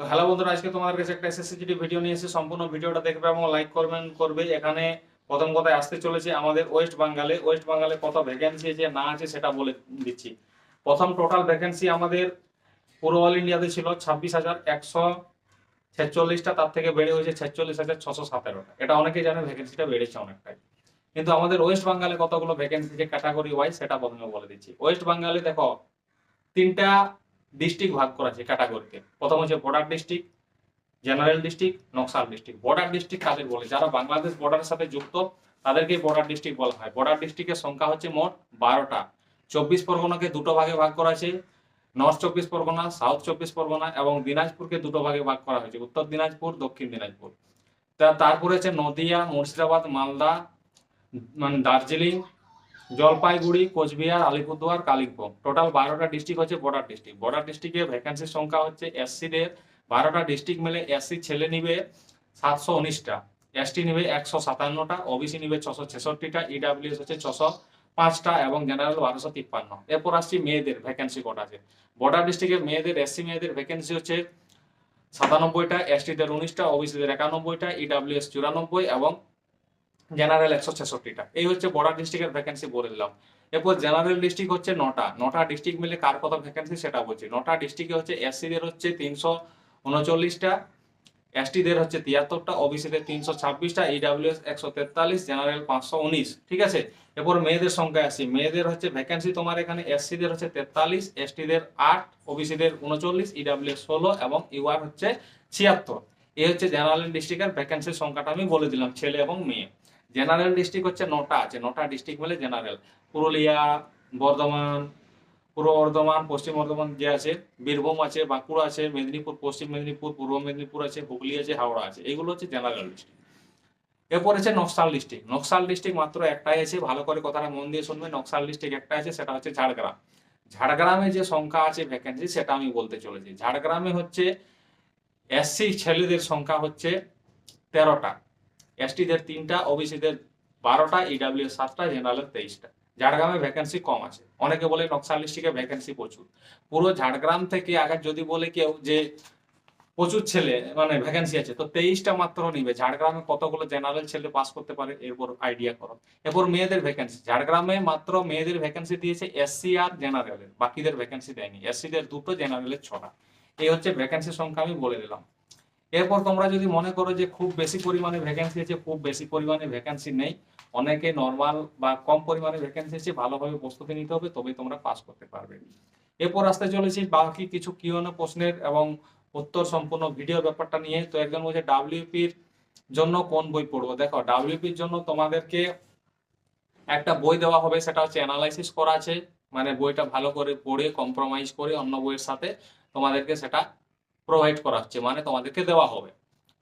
তো হ্যালো বন্ধুরা, আজকে তোমাদের কাছে একটা এসএসসিটি ভিডিও নিয়ে এসে সম্পূর্ণ ভিডিওটা দেখবে এবং লাইক করবেন করবে। এখানে প্রথম কথায় আসতে চলেছে আমাদের ওয়েস্ট বেঙ্গলে ওয়েস্ট বেঙ্গলে কত ভ্যাকেন্সি আছে না আছে সেটা বলে দিচ্ছি। প্রথম টোটাল ভ্যাকেন্সি আমাদের পুরো অল ইন্ডিয়াতে ছিল ছাব্বিশ হাজার একশো ছেচল্লিশটা। তার থেকে বেড়ে হয়েছে ছেচল্লিশ হাজার ছশো সতেরোটা। এটা অনেকেই জানে ভ্যাকেন্সিটা বেড়েছে অনেকটাই। কিন্তু আমাদের ওয়েস্ট বেঙ্গলে কতগুলো ভ্যাকেন্সি যে ক্যাটাগরি ওয়াইজ সেটা প্রথমে বলে দিচ্ছি। ওয়েস্ট বেঙ্গলে দেখো, তিনটা ডিস্ট্রিক্ট ভাগ করা আছে ক্যাটাগরিতে প্রথম হচ্ছে border district general district Naxal district border district কাদের বলে? যারা বাংলাদেশ বর্ডারের সাথে যুক্ত তাদেরকে বর্ডার ডিস্ট্রিক্ট বলা হয়। বর্ডার ডিস্ট্রিক্টের সংখ্যা হচ্ছে মোট বারোটা। চব্বিশ পরগনাকে দুটো ভাগে ভাগ করা আছে। নর্থ চব্বিশ পরগনা সাউথ চব্বিশ পরগনা এবং দিনাজপুরকে দুটো ভাগে ভাগ করা হয়েছে। উত্তর দিনাজপুর, দক্ষিণ দিনাজপুর। তা তারপরে হচ্ছে নদিয়া, মুর্শিদাবাদ, মালদা মানে দার্জিলিং জলপাইগুড়ি, কোচবিহার, আলিপুরদুয়ার, কালিম্পং। টোটাল বারোটা ডিস্ট্রিক্ট হচ্ছে বর্ডার ডিস্ট্রিক্ট বর্ডার ডিস্ট্রিক্টে ভ্যাকেন্সির সংখ্যা হচ্ছে এসসিদের বারোটা ডিস্ট্রিক্ট মিলে এসসি ছেলে নিবে সাতশো উনিশটা। এসটি নিবে একশো সাতান্নটা ওবিসি নিবে ছশো ছেষট্টিটা ইডাব্লিউএস হচ্ছে ছশো পাঁচটা এবং জেনারেল বারোশো তিপ্পান্ন। এরপর আসছি মেয়েদের ভ্যাকেন্সি কটা আছে বর্ডার ডিস্ট্রিক্টে মেয়েদের এসসি মেয়েদের ভ্যাকেন্সি হচ্ছে সাতানব্বইটা এসটিদের উনিশটা ওবিসিদের একানব্বইটা ইডাব্লিউএস চুরানব্বই এবং জেনারেল একশো ছেষট্টিটা। এই হচ্ছে বর্ডার ডিস্ট্রিক্টের ভ্যাকেন্সি বলে দিলাম। এরপর জেনারেল ডিস্ট্রিক্ট হচ্ছে নটা। নটা ডিস্ট্রিক্ট মিলে কার কত ভ্যাকেন্সি সেটা বলছি। নটা ডিস্ট্রিক্টে হচ্ছে এসসিদের হচ্ছে তিনশো উনচল্লিশটা, এসটিদের হচ্ছে তিয়াত্তরটা, ওবিসিদের তিনশো ছাব্বিশটা ইডাব্লিউএস একশো তেতাল্লিশ, জেনারেল পাঁচশো উনিশ। ঠিক আছে? এরপর মেয়েদের সংখ্যা আসি। মেয়েদের হচ্ছে ভ্যাকেন্সি তোমার এখানে এসসিদের হচ্ছে তেতাল্লিশ, এসটিদের আট, ওবিসিদের উনচল্লিশ ইডাব্লিউএস ষোলো এবং ইউআর হচ্ছে ছিয়াত্তর। এই হচ্ছে জেনারেল ডিস্ট্রিক্টের ভ্যাকেন্সির সংখ্যাটা আমি বলে দিলাম, ছেলে এবং মেয়ে। জেনারেল ডিস্ট্রিক্ট হচ্ছে নটা আছে নটা ডিস্ট্রিক্ট বলে জেনারেল। পুরুলিয়া, বর্ধমান, পূর্ব বর্ধমান, পশ্চিম বর্ধমান যে আছে, বীরভূম আছে, বাঁকুড়া আছে, মেদিনীপুর, পশ্চিম মেদিনীপুর, পূর্ব মেদিনীপুর আছে, হুগলি আছে, হাওড়া আছে এগুলো হচ্ছে জেনারেল ডিস্ট্রিক্ট। এরপর আছে নকশাল ডিস্ট্রিক্ট। নকশাল ডিস্ট্রিক্ট মাত্র একটাই আছে, ভালো করে কথাটা মন দিয়ে শুনবে নকশাল ডিস্ট্রিক্ট একটা আছে, সেটা হচ্ছে ঝাড়গ্রাম। ঝাড়গ্রামে যে সংখ্যা আছে ভ্যাকেন্সি সেটা আমি বলতে চলেছি। ঝাড়গ্রামে হচ্ছে এসসি ছেলেদের সংখ্যা হচ্ছে তেরোটা। এসটিদের তিনটা ওবিসিদের বারোটা ইডাব্লিউ সাতটা জেনারেল তেইশটা। ঝাড়গ্রামে ভ্যাকেন্সি কম আছে। অনেকে বলে নকশাল ডিস্ট্রিক্টে ভ্যাকেন্সি প্রচুর। পুরো ঝাড়গ্রাম থেকে আগে যদি বলে কেউ যে প্রচুর ছেলে মানে ভ্যাকেন্সি আছে, তো তেইশটা মাত্র নিবে। ঝাড়গ্রামে কতগুলো জেনারেল ছেলে পাস করতে পারে, এরপর আইডিয়া করো। এরপর মেয়েদের ভ্যাকেন্সি ঝাড়গ্রামে মাত্র মেয়েদের ভ্যাকেন্সি দিয়েছে এসসি আর জেনারেলের, বাকিদের ভ্যাকেন্সি দেয়নি। এসসিদের দুটো, জেনারেলের ছটা। এই হচ্ছে ভ্যাকেন্সি সংখ্যা আমি বলে দিলাম। এরপর তোমরা যদি মনে করো যে খুব বেশি পরিমাণে ভ্যাকেন্সি আছে, খুব বেশি পরিমাণে ভ্যাকেন্সি নেই, অনেকে নর্মাল বা কম পরিমাণে ভ্যাকেন্সি আছে, ভালোভাবে প্রস্তুতি নিতে হবে, তবেই তোমরা পাস করতে পারবে। এরপর আসতে চলেছি বাকি কিছু কিউএনএ প্রশ্নের এবং উত্তর সম্পূর্ণ ভিডিও ব্যাপারটা নিয়ে। তো একজন বলছে ডাব্লিউপির জন্য কোন বই পড়ব? দেখো ডাব্লিউপির জন্য তোমাদেরকে একটা বই দেওয়া হবে, সেটা হচ্ছে অ্যানালাইসিস করা আছে। মানে বইটা ভালো করে পড়ে কম্প্রোমাইজ করে অন্য বইয়ের সাথে তোমাদেরকে সেটা প্রোভাইড করা হচ্ছে মানে তোমাদেরকে দেওয়া হবে।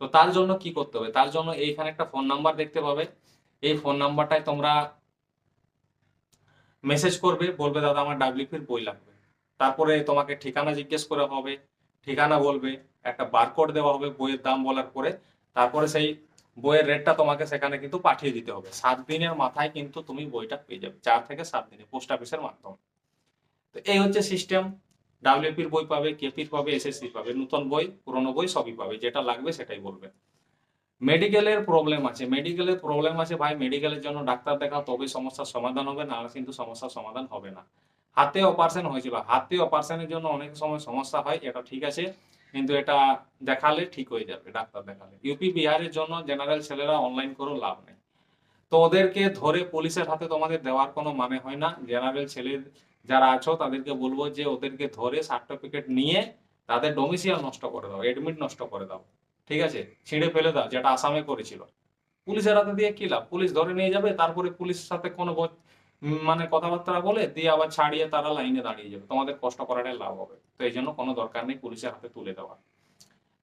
তো তার জন্য কি করতে হবে? তার জন্য এইখানে একটা ফোন নাম্বার দেখতে পাবে। এই ফোন নাম্বারটায় তোমরা মেসেজ করবে, বলবে, দাদা, আমার ডাব্লিউপির বই লাগবে। তারপরে তোমাকে ঠিকানা জিজ্ঞেস করা হবে। ঠিকানা বলবে, একটা বারকোড দেওয়া হবে বইয়ের দাম বলার পরে। তারপরে সেই বইয়ের রেটটা তোমাকে সেখানে কিন্তু পাঠিয়ে দিতে হবে। সাত দিনের মাথায় কিন্তু তুমি বইটা পেয়ে যাবে, চার থেকে সাত দিনে, পোস্ট অফিসের মাধ্যমে। তো এই হচ্ছে সিস্টেম ডাব্লিউপির বই পাবে কেপির পাবে এসএসসি পাবে, নতুন বই, পুরনো বই সবই পাবে, যেটা লাগবে সেটাই বলবে। মেডিকেলের প্রবলেম আছে মেডিকেলের প্রবলেম আছে ভাই মেডিকেলের জন্য ডাক্তার দেখা তবে সমস্যার সমাধান হবে, না কিন্তু সমস্যার সমাধান হবে না। হাতে অপারেশন হয়েছিল হাতে অপারেশনের জন্য অনেক সময় সমস্যা হয়, এটা ঠিক আছে, কিন্তু এটা দেখালে ঠিক হয়ে যাবে, ডাক্তার দেখালে। ইউপি বিহারের জন্য জেনারেল ছেলেরা অনলাইন করেও লাভ নেই। তো ওদেরকে ধরে পুলিশের হাতে তোমাদের দেওয়ার কোনো মানে হয় না জেনারেল ছেলের যারা আছো, তাদেরকে বলব যে ওদেরকে ধরে সার্টিফিকেট নিয়ে তাদের ডোমিসিয়াল নষ্ট করে দাও এডমিট নষ্ট করে দাও। ঠিক আছে? ছিঁড়ে ফেলে দাও, যেটা আসামে করেছিল। পুলিশের হাতে দিয়ে কি লাভ? পুলিশ ধরে নিয়ে যাবে, তারপরে পুলিশের সাথে কোনো মানে কথাবার্তা বলে দিয়ে আবার ছাড়িয়ে তারা লাইনে দাঁড়িয়ে যাবে। তোমাদের কষ্ট করাটাই লাভ হবে। তো এই জন্য কোনো দরকার নেই পুলিশের হাতে তুলে দেওয়া।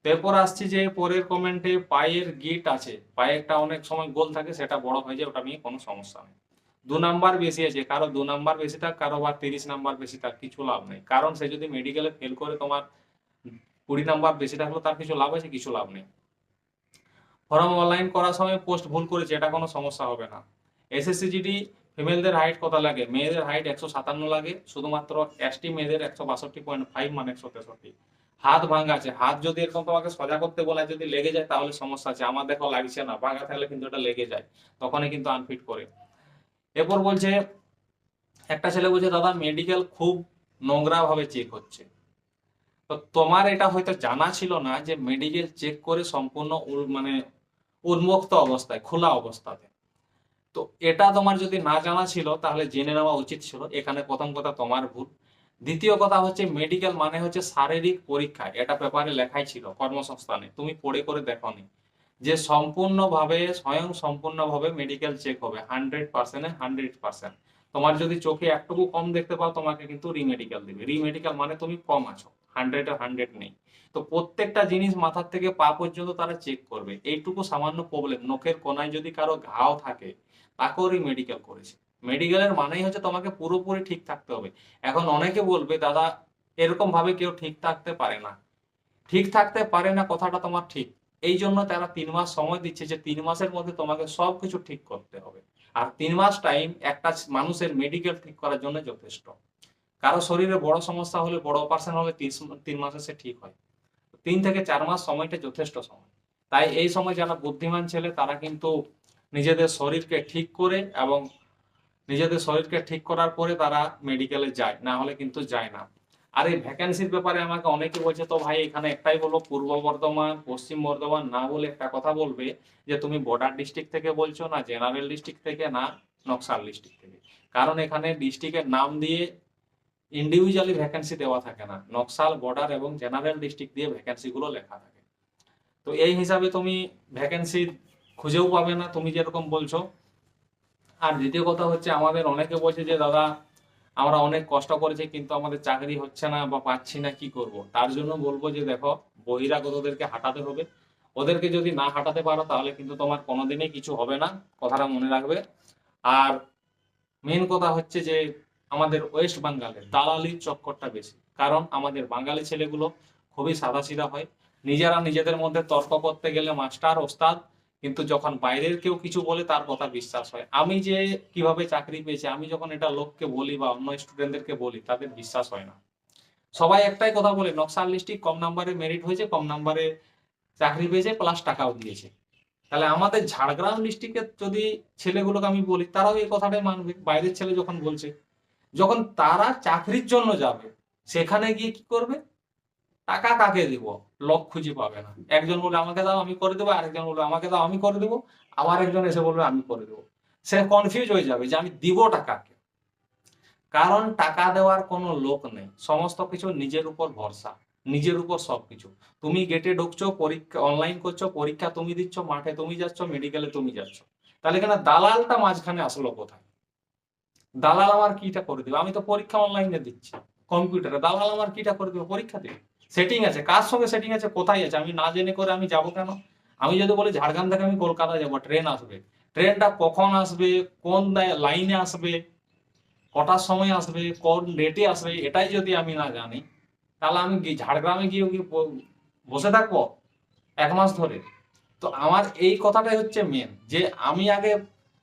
এরপর আসছি যে পরের কমেন্টে পায়ের গিট আছে। পায়েরটা অনেক সময় গোল থাকে, সেটা বড় হয়ে যায়, ওটা নিয়ে কোনো সমস্যা নেই। দু নাম্বার বেশি আছে, কারও দু নাম্বার বেশি থাক, কারও বা তিরিশ নাম্বার বেশি থাক, কিছু লাভ নেই। কারণ সে যদি মেডিকেলে ফেল করে তোমার কুড়ি নাম্বার বেশি থাকল, তার কিছু লাভ আছে, কিছু লাভ নেই। ফর্ম অনলাইন করার সময় পোস্ট ভুল করেছে, এটা কোনো সমস্যা হবে না। এসএসসি জিডি ফিমেলদের হাইট কত লাগে? মেয়েদের হাইট একশো সাতান্ন লাগে, শুধুমাত্র এসটি মেয়েদের একশো বাষট্টি পয়েন্ট ফাইভ মানে একশো তেষট্টি। হাত ভাঙা আছে, হাত যদি এরকম তোমাকে সজা করতে বলা, যদি লেগে যায়, তাহলে সমস্যা আছে। আমার দেখো লাগছে না, ভাঙা থাকলে কিন্তু এটা লেগে যায়, তখনই কিন্তু আনফিট করে। এরপর বলছে, একটা ছেলে বলছে, দাদা মেডিকেল খুব নোংরা ভাবে চেক হচ্ছে। তো তোমার এটা হয়তো জানা ছিল না যে মেডিকেল চেক করে সম্পূর্ণ মানে উন্মুক্ত অবস্থায়, খোলা অবস্থাতে। তো এটা তোমার যদি না জানা ছিল, তাহলে জেনে নেওয়া উচিত ছিল। এখানে প্রথম কথা তোমার ভুল। দ্বিতীয় কথা হচ্ছে মেডিকেল মানে হচ্ছে শারীরিক পরীক্ষা। এটা পেপারে লেখাই ছিল, কর্মসংস্থানে। তুমি পড়ে করে দেখনি। যে সম্পূর্ণভাবে, স্বয়ং সম্পূর্ণভাবে মেডিকেল চেক হবে হান্ড্রেড পার্সেন্টে হান্ড্রেড পার্সেন্ট তোমার যদি চোখে একটুকু কম দেখতে পাও, তোমাকে কিন্তু রিমেডিকেল দিবে। রিমেডিকেল মানে তুমি কম আছো হান্ড্রেড আর হান্ড্রেড নেই। তো প্রত্যেকটা জিনিস মাথার থেকে পা পর্যন্ত তারা চেক করবে। এইটুকু সামান্য প্রবলেম নখের কোনায় যদি কারও ঘাও থাকে, তাকেও রিমেডিকেল করেছে। মেডিকেলের মানেই হচ্ছে তোমাকে পুরোপুরি ঠিক থাকতে হবে। এখন অনেকে বলবে, দাদা এরকম ভাবে কেউ ঠিক থাকতে পারে না। ঠিক থাকতে পারে না, কথাটা তোমার ঠিক। এই জন্য তারা তিন মাস সময় দিচ্ছে যে তিন মাসের মধ্যে তোমাকে সবকিছু ঠিক করতে হবে। আর তিন মাস টাইম একটা মানুষের মেডিকেল ঠিক করার জন্য যথেষ্ট। কারও শরীরে বড় সমস্যা হলে বড় অপারেশন হলে তিন- মাসে সে ঠিক হয়। তিন থেকে চার মাস সময়টা যথেষ্ট সময়। তাই এই সময় যারা বুদ্ধিমান ছেলে, তারা কিন্তু নিজেদের শরীরকে ঠিক করে এবং নিজেদের শরীরকে ঠিক করার পরে তারা মেডিকেলে যায়, না হলে কিন্তু যায় না। আর এই ভ্যাকেন্সির ব্যাপারে আমাকে অনেকে বলছে, তো ভাই, এখানে একটাই বলো পূর্ব বর্ধমান, পশ্চিম বর্ধমান, না বলে একটা কথা বলবে যে তুমি বর্ডার ডিস্ট্রিক্ট থেকে বলছো না জেনারেল ডিস্ট্রিক্ট থেকে না, নকশাল ডিস্ট্রিক্ট থেকে? কারণ এখানে ডিস্ট্রিক্টের নাম দিয়ে ইন্ডিভিজুয়ালি ভ্যাকেন্সি দেওয়া থাকে না। নকশাল বর্ডার এবং জেনারেল ডিস্ট্রিক্ট দিয়ে ভ্যাকেন্সিগুলো লেখা থাকে। তো এই হিসাবে তুমি ভ্যাকেন্সি খুঁজেও পাবে না, তুমি যেরকম বলছো। আর দ্বিতীয় কথা হচ্ছে, আমাদের অনেকে বলছে যে, দাদা আমরা অনেক কষ্ট করেছি, কিন্তু আমাদের চাকরি হচ্ছে না বা পাচ্ছি না, কি করব? তার জন্য বলব যে, দেখো, বহিরাগতদেরকে হাঁটাতে হবে। ওদেরকে যদি না হাঁটাতে পারো, তাহলে কিন্তু তোমার কোনোদিনই কিছু হবে না, কথাটা মনে রাখবে। আর মেন কথা হচ্ছে যে, আমাদের ওয়েস্ট বেঙ্গলে দালালির চক্করটা বেশি। কারণ আমাদের বাঙালি ছেলেগুলো খুবই সাদাসিধা হয়। নিজেরা নিজেদের মধ্যে তর্ক করতে গেলে মাস্টার, ওস্তাদ কিন্তু যখন বাইরের কেউ কিছু বলে, তার কথা বিশ্বাস হয়। আমি যে কীভাবে চাকরি পেয়েছি, আমি যখন এটা লোককে বলি বা অন্য স্টুডেন্টদেরকে বলি, তাদের বিশ্বাস হয় না। সবাই একটাই কথা বলে নকশাল লিস্টি কম নাম্বারে মেরিট হয়েছে, কম নাম্বারে চাকরি পেয়েছে প্লাস টাকাও দিয়েছে। তাহলে আমাদের ঝাড়গ্রাম ডিস্ট্রিক্টের যদি ছেলেগুলোকে আমি বলি, তারাও এই কথাটাই মানবে। বাইরের ছেলে যখন বলছে, যখন তারা চাকরির জন্য যাবে, সেখানে গিয়ে কি করবে? টাকা কাকে দিব? লোক খুঁজে পাবে না। একজন বলে আমাকে দাও, আমি করে দেবো। আরেকজন বলবে, আমাকে দাও, আমি করে দেবো। আবার একজন এসে বলবে, আমি করে দেবো। সে কনফিউজ হয়ে যাবে যে আমি দিব টাকাকে কারণ টাকা দেওয়ার কোনো লোক নেই। সমস্ত কিছু নিজের উপর ভরসা, নিজের উপর সবকিছু। তুমি গেটে ঢুকছো, পরীক্ষা অনলাইন করছ, পরীক্ষা তুমি দিচ্ছ, মাঠে তুমি যাচ্ছ মেডিকেলে তুমি যাচ্ছ। তাহলে কেন দালালটা মাঝখানে আসলো কোথায়? দালাল আমার কিটা করে দিবে আমি তো পরীক্ষা অনলাইনে দিচ্ছি। কম্পিউটারে দালাল আমার কিটা করে দিবে পরীক্ষা দিবে সেটিং আছে, কার সঙ্গে সেটিং আছে, কোথায় আছে? আমি না জেনে করে আমি যাব কেন? আমি যদি বলি ঝাড়গ্রাম থেকে আমি কলকাতা যাব ট্রেন আসবে। ট্রেনটা কখন আসবে? কোন লাইনে আসবে? কটার সময় আসবে? কোন ডেটে আসবে? এটাই যদি আমি না জানি, তাহলে আমি ঝাড়গ্রামে গিয়ে কি বসে থাকব এক মাস ধরে। তো আমার এই কথাটাই হচ্ছে মেন যে আমি আগে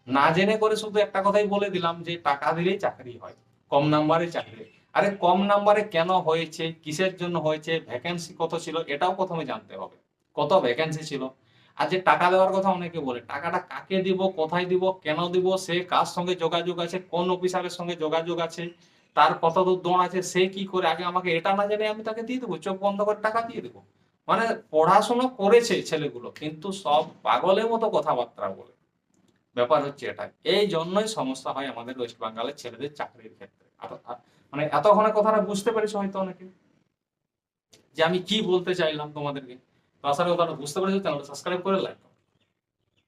না জেনে করে শুধু একটা কথাই বলে দিলাম যে টাকা দিলেই চাকরি হয়, কম নাম্বারে চাকরি। আরে কম নাম্বারে কেন হয়েছে? কিসের জন্য হয়েছে? ভ্যাকেন্সি কত ছিল? এটাও প্রথমে জানতে হবে। কত ভ্যাকেন্সি ছিল? আর যে টাকা দেওয়ার কথা অনেকে বলে, টাকাটা কাকে দিব, কোথায় দিব, কেন দিব, সে কার সঙ্গে যোগাযোগ আছে, কোন অফিসারের সঙ্গে যোগাযোগ আছে, তার কত দূর দৌড় আছে, সে কি করে? আগে আমাকে এটা না জেনে আমি তাকে দিয়ে দেবো, চোখ বন্ধ করে টাকা দিয়ে দেবো। মানে পড়াশোনা করেছে ছেলেগুলো, কিন্তু সব পাগলের মতো কথাবার্তা বলে। ব্যাপার হচ্ছে এটা। এই জন্যই সমস্যা হয় আমাদের ওয়েস্ট বেঙ্গলের ছেলেদের চাকরির ক্ষেত্রে। মানে এতক্ষণে কথাটা বুঝতে পেরেছ হয়তো অনেকে? যে আমি কি বলতে চাইলাম তোমাদেরকে? তো করি কথাটা বুঝতে পেরেছ, চ্যানেলটা সাবস্ক্রাইব করে লাইক